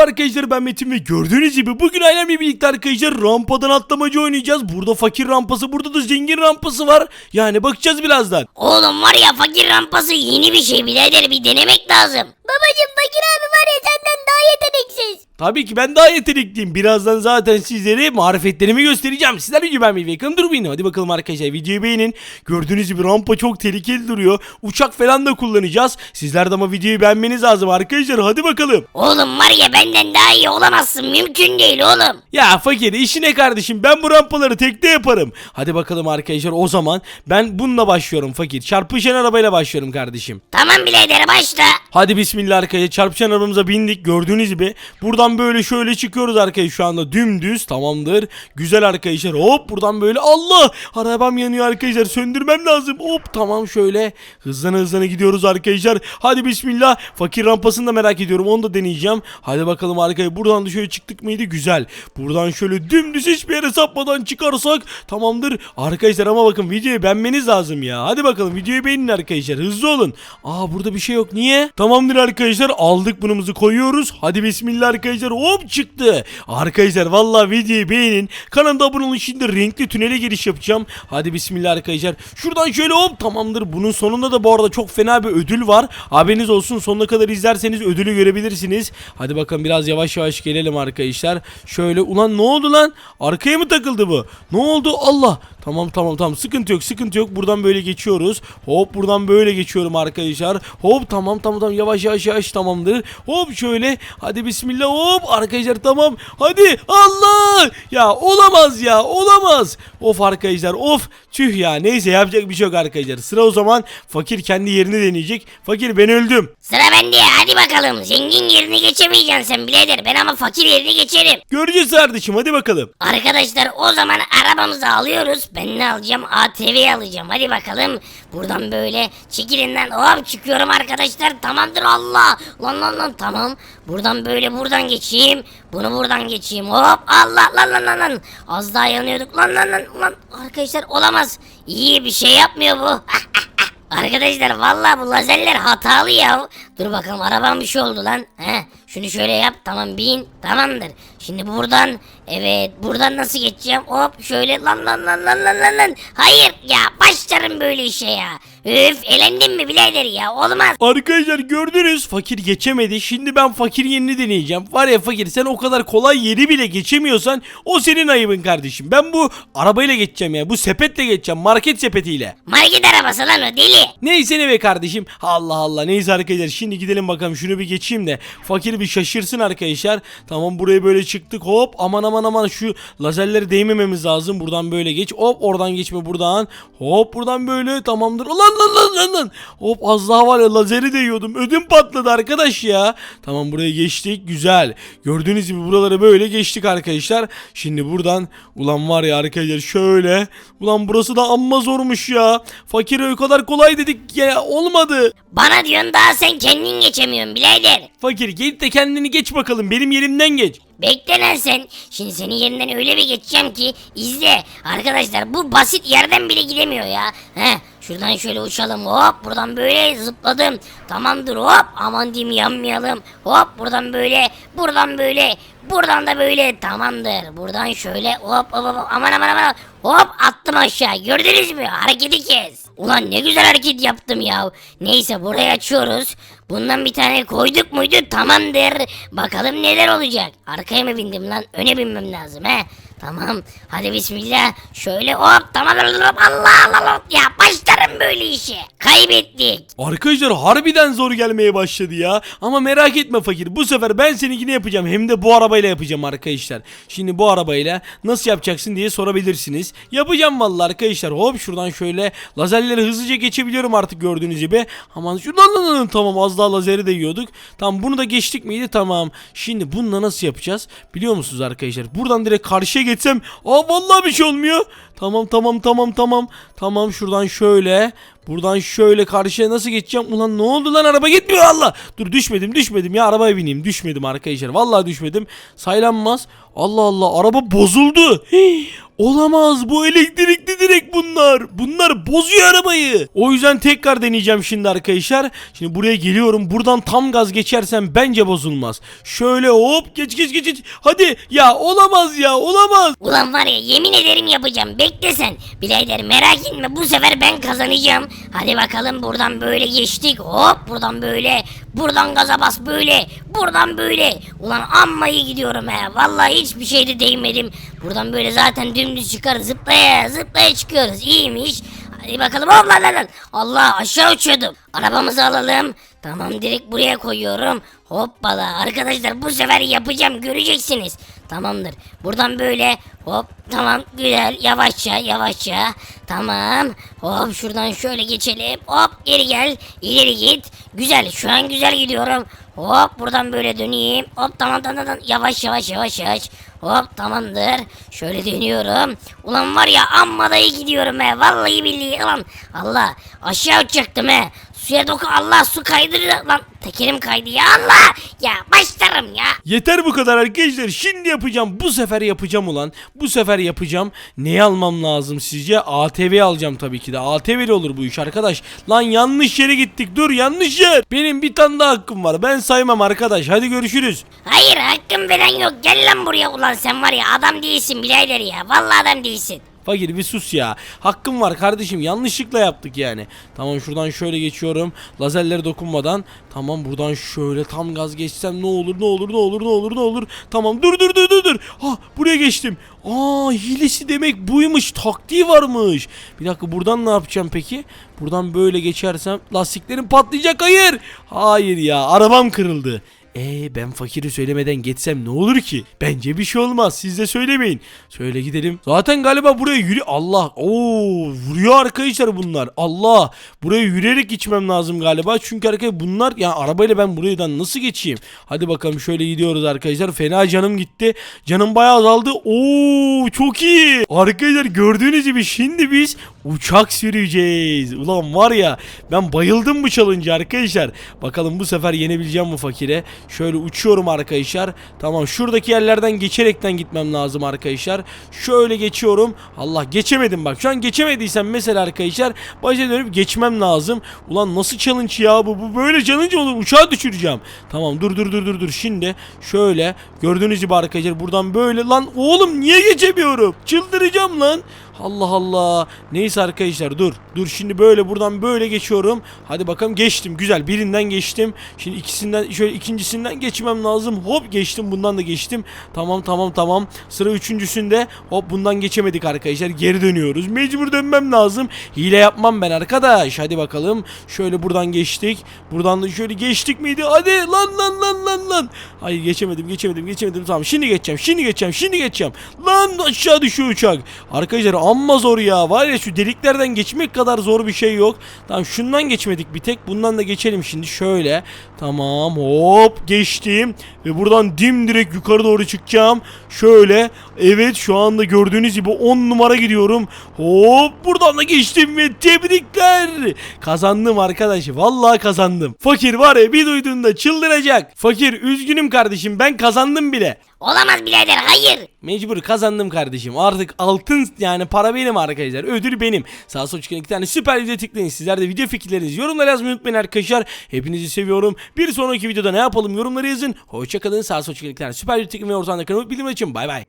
merhaba arkadaşlar ben Metin ve gördüğünüz gibi bugün ailemle birlikte arkadaşlar rampadan atlamacı oynayacağız. Burada fakir rampası burada da zengin rampası var. Yani bakacağız birazdan. Oğlum var ya fakir rampası yeni bir şey birader bir denemek lazım. Babacım fakir abi var ya senden daha yeteneksiz. Tabii ki ben daha yetenekliyim. Birazdan zaten sizlere marifetlerimi göstereceğim. Sizler videoyu beğenmeyi ve yakın durmayın. Hadi bakalım arkadaşlar videoyu beğenin. Gördüğünüz gibi rampa çok tehlikeli duruyor. Uçak falan da kullanacağız. Sizler de ama videoyu beğenmeniz lazım arkadaşlar. Hadi bakalım. Oğlum var ya benden daha iyi olamazsın mümkün değil oğlum. Ya fakir işine kardeşim ben bu rampaları tekte yaparım. Hadi bakalım arkadaşlar o zaman ben bununla başlıyorum fakir. Çarpışan arabayla başlıyorum kardeşim. Tamam birader başla. Hadi bismillah arkadaşlar çarpışan arabamıza bindik gördüğünüz gibi. Buradan böyle şöyle çıkıyoruz arkadaşlar şu anda dümdüz tamamdır. Güzel arkadaşlar hop buradan böyle Allah arabam yanıyor arkadaşlar söndürmem lazım. Hop tamam şöyle hızlana hızlana gidiyoruz arkadaşlar. Hadi bismillah fakir rampasını da merak ediyorum onu da deneyeceğim. Hadi bakalım arkadaşlar buradan da şöyle çıktık mıydı güzel. Buradan şöyle dümdüz hiçbir yere sapmadan çıkarsak tamamdır. Arkadaşlar ama bakın videoyu beğenmeniz lazım ya. Hadi bakalım videoyu beğenin arkadaşlar hızlı olun. Aa burada bir şey yok niye? Tamamdır arkadaşlar aldık bunumuzu koyuyoruz. Hadi bismillah arkadaşlar hop çıktı. Arkadaşlar vallahi videoyu beğenin. Kanalımda abone olun şimdi renkli tünele giriş yapacağım. Hadi bismillah arkadaşlar. Şuradan şöyle hop tamamdır. Bunun sonunda da bu arada çok fena bir ödül var. Haberiniz olsun sonuna kadar izlerseniz ödülü görebilirsiniz. Hadi bakalım biraz yavaş yavaş gelelim arkadaşlar. Şöyle ulan ne oldu lan? Arkaya mı takıldı bu? Ne oldu? Allah. Tamam tamam tamam sıkıntı yok sıkıntı yok. Buradan böyle geçiyoruz. Hop buradan böyle geçiyorum arkadaşlar. Hop tamam tamam tamam yavaş yavaş yavaş tamamdır. Hop şöyle. Hadi bismillah hop arkadaşlar tamam. Hadi Allah. Ya olamaz ya olamaz. Of arkadaşlar of. Tüh ya neyse yapacak bir şey yok arkadaşlar. Sıra o zaman fakir kendi yerini deneyecek. Fakir ben öldüm. Sıra bende hadi bakalım zengin yerini geçemeyeceksin sen birader ben ama fakir yerini geçerim. Göreceğiz kardeşim hadi bakalım. Arkadaşlar o zaman arabamızı alıyoruz. Ben ne alacağım? ATV alacağım. Hadi bakalım. Buradan böyle çekilinden hop çıkıyorum arkadaşlar. Tamamdır Allah. Lan lan lan tamam. Buradan böyle buradan geçeyim. Bunu buradan geçeyim. Hop Allah lan lan lan lan. Az daha yanıyorduk. Lan lan lan lan. Arkadaşlar olamaz. İyi bir şey yapmıyor bu. Arkadaşlar vallahi bu lazerler hatalı ya. Dur bakalım arabam bir şey oldu lan. He, şunu şöyle yap. Tamam bin. Tamamdır. Şimdi buradan evet buradan nasıl geçeceğim? Hop şöyle lan lan lan lan lan lan lan. Hayır ya başlarım böyle işe ya. Üf elendin mi birader ya olmaz. Arkadaşlar gördünüz fakir geçemedi. Şimdi ben fakir yerini deneyeceğim. Var ya fakir sen o kadar kolay yeri bile geçemiyorsan o senin ayıbın kardeşim. Ben bu arabayla geçeceğim ya. Bu sepetle geçeceğim. Market sepetiyle. Market arabası lan o deli. Neyse ne be kardeşim. Allah Allah. Neyse arkadaşlar şimdi gidelim bakalım. Şunu bir geçeyim de. Fakir bir şaşırsın arkadaşlar. Tamam buraya böyle çıktık. Hop aman aman aman şu lazerleri değmememiz lazım. Buradan böyle geç. Hop oradan geçme buradan. Hop buradan böyle tamamdır. Lan lan lan lan lan. Hop az daha var ya lazeri değiyordum. Ödüm patladı arkadaş ya. Tamam buraya geçtik. Güzel. Gördüğünüz gibi buraları böyle geçtik arkadaşlar. Şimdi buradan ulan var ya arkadaşlar şöyle. Ulan burası da amma zormuş ya. Fakir o kadar kolay dedik ya olmadı. Bana diyorsun daha sen kendin geçemiyorsun birader. Fakir git de kendini geç bakalım. Benim yerimden geç. Bekle lan sen. Şimdi senin yerinden öyle bir geçeceğim ki izle. Arkadaşlar bu basit yerden bile gidemiyor ya. Heh, şuradan şöyle uçalım. Hop buradan böyle zıpladım. Tamamdır hop. Aman diyeyim yanmayalım. Hop buradan böyle. Buradan böyle. Buradan da böyle. Tamamdır. Buradan şöyle hop hop hop. Aman aman aman. Hop attım aşağı. Gördünüz mü? Hareketi kes. Ulan ne güzel hareket yaptım ya. Neyse burayı açıyoruz. Bundan bir tane koyduk muydu tamamdır. Bakalım neler olacak. Arkaya mı bindim lan? Öne binmem lazım he. Tamam. Hadi bismillah. Şöyle hop tamam. Allah Allah. Ya başlarım böyle işe. Kaybettik. Arkadaşlar harbiden zor gelmeye başladı ya. Ama merak etme fakir. Bu sefer ben seninkini yapacağım. Hem de bu arabayla yapacağım arkadaşlar. Şimdi bu arabayla nasıl yapacaksın diye sorabilirsiniz. Yapacağım vallahi arkadaşlar. Hop şuradan şöyle lazerleri hızlıca geçebiliyorum artık gördüğünüz gibi. Aman şuradan lan, lan, tamam az daha lazeri de yiyorduk. Tamam bunu da geçtik miydi? Tamam. Şimdi bununla nasıl yapacağız? Biliyor musunuz arkadaşlar? Buradan direkt karşıya geçsem. Aa vallahi bir şey olmuyor. Tamam tamam tamam tamam. Tamam şuradan şöyle. Buradan şöyle karşıya nasıl geçeceğim? Ulan ne oldu lan araba gitmiyor Allah. Dur düşmedim düşmedim ya arabaya bineyim. Düşmedim arkadaşlar. Vallahi düşmedim. Saylanmaz. Allah Allah araba bozuldu. Hii, Olamaz bu elektrikli direkt bunlar. Bunlar bozuyor arabayı. O yüzden tekrar deneyeceğim şimdi arkadaşlar. Şimdi buraya geliyorum. Buradan tam gaz geçersem bence bozulmaz. Şöyle hop geç geç geç. geç. Hadi ya olamaz ya olamaz. Ulan var ya yemin ederim yapacağım. Bekle sen. Birader merak etme bu sefer ben kazanacağım. Hadi bakalım buradan böyle geçtik. Hop buradan böyle. Buradan gaza bas böyle. Buradan böyle. Ulan amma iyi gidiyorum he. Vallahi hiçbir şeyde değmedim. Buradan böyle zaten dümdüz çıkar zıplaya zıplaya çıkıyoruz. İyiymiş. Hadi bakalım hop lan lan. Allah aşağı uçuyordum. Arabamızı alalım. Tamam direkt buraya koyuyorum. Hoppala arkadaşlar bu sefer yapacağım göreceksiniz. Tamamdır. Buradan böyle hop tamam güzel yavaşça yavaşça. Tamam hop şuradan şöyle geçelim. Hop geri gel ileri git. Güzel şu an güzel gidiyorum. Hop buradan böyle döneyim. Hop tamam tamam tamam yavaş yavaş yavaş yavaş. Hop tamamdır. Şöyle dönüyorum. Ulan var ya amma da iyi gidiyorum he vallahi billahi ulan. Allah aşağı uçacaktım he suya doku Allah su kaydırdı lan tekerim kaydı ya Allah ya başlarım ya Yeter bu kadar arkadaşlar. Şimdi yapacağım. Bu sefer yapacağım ulan. Bu sefer yapacağım. Neyi almam lazım sizce? ATV alacağım tabii ki de. ATV'li olur bu iş arkadaş. Lan yanlış yere gittik. Dur yanlış yer. Benim bir tane daha hakkım var. Ben saymam arkadaş. Hadi görüşürüz. Hayır hakkım falan yok. Gel lan buraya ulan sen var ya adam değilsin birader ya. Vallahi adam değilsin. Fakir bir sus ya. Hakkım var kardeşim. Yanlışlıkla yaptık yani. Tamam şuradan şöyle geçiyorum. Lazerlere dokunmadan. Tamam buradan şöyle tam gaz geçsem ne olur ne olur ne olur ne olur ne olur. Tamam dur dur dur dur dur. Ha buraya geçtim. Aa hilesi demek buymuş. Taktiği varmış. Bir dakika buradan ne yapacağım peki? Buradan böyle geçersem lastiklerim patlayacak. Hayır. Hayır ya arabam kırıldı. Ee ben fakiri söylemeden geçsem ne olur ki? Bence bir şey olmaz. Siz de söylemeyin. Şöyle gidelim. Zaten galiba buraya yürü. Allah. Oo vuruyor arkadaşlar bunlar. Allah. Buraya yürüyerek geçmem lazım galiba. Çünkü arkadaşlar bunlar ya arabayla ben buradan nasıl geçeyim? Hadi bakalım şöyle gidiyoruz arkadaşlar. Fena canım gitti. Canım bayağı azaldı. Oo çok iyi. Arkadaşlar gördüğünüz gibi şimdi biz uçak süreceğiz. Ulan var ya ben bayıldım bu challenge'a arkadaşlar. Bakalım bu sefer yenebileceğim mi fakire? Şöyle uçuyorum arkadaşlar. Tamam şuradaki yerlerden geçerekten gitmem lazım arkadaşlar. Şöyle geçiyorum. Allah geçemedim bak. Şu an geçemediysem mesela arkadaşlar başa dönüp geçmem lazım. Ulan nasıl challenge ya bu? Bu böyle challenge olur. Uçağı düşüreceğim. Tamam dur dur dur dur dur. Şimdi şöyle gördüğünüz gibi arkadaşlar buradan böyle lan oğlum niye geçemiyorum? Çıldıracağım lan. Allah Allah. Neyse arkadaşlar dur. Dur şimdi böyle buradan böyle geçiyorum. Hadi bakalım geçtim. Güzel. Birinden geçtim. Şimdi ikisinden şöyle ikincisinden geçmem lazım. Hop geçtim. Bundan da geçtim. Tamam tamam tamam. Sıra üçüncüsünde. Hop bundan geçemedik arkadaşlar. Geri dönüyoruz. Mecbur dönmem lazım. Hile yapmam ben arkadaş. Hadi bakalım. Şöyle buradan geçtik. Buradan da şöyle geçtik miydi? Hadi lan lan lan lan lan. Hayır geçemedim geçemedim geçemedim. Tamam şimdi geçeceğim. Şimdi geçeceğim. Şimdi geçeceğim. Lan aşağı düşüyor uçak. Arkadaşlar amma zor ya. Var ya şu deliklerden geçmek kadar zor bir şey yok. Tamam şundan geçmedik bir tek. Bundan da geçelim şimdi şöyle. Tamam hop geçtim. Ve buradan dimdirek yukarı doğru çıkacağım. Şöyle. Evet şu anda gördüğünüz gibi 10 numara gidiyorum. Hop buradan da geçtim ve tebrikler. Kazandım arkadaş. Vallahi kazandım. Fakir var ya bir duyduğunda çıldıracak. Fakir üzgünüm kardeşim ben kazandım bile. Olamaz birader hayır. Mecbur kazandım kardeşim. Artık altın yani para benim arkadaşlar. Ödül benim. Sağ sol çıkan iki tane süper video tıklayın. Sizler de video fikirlerinizi yorumlara yazmayı unutmayın arkadaşlar. Hepinizi seviyorum. Bir sonraki videoda ne yapalım yorumları yazın. Hoşçakalın. Sağ sol çıkan iki tane süper video tıklayın ve ortadan da kanalıma bildirim açın. Bay bay.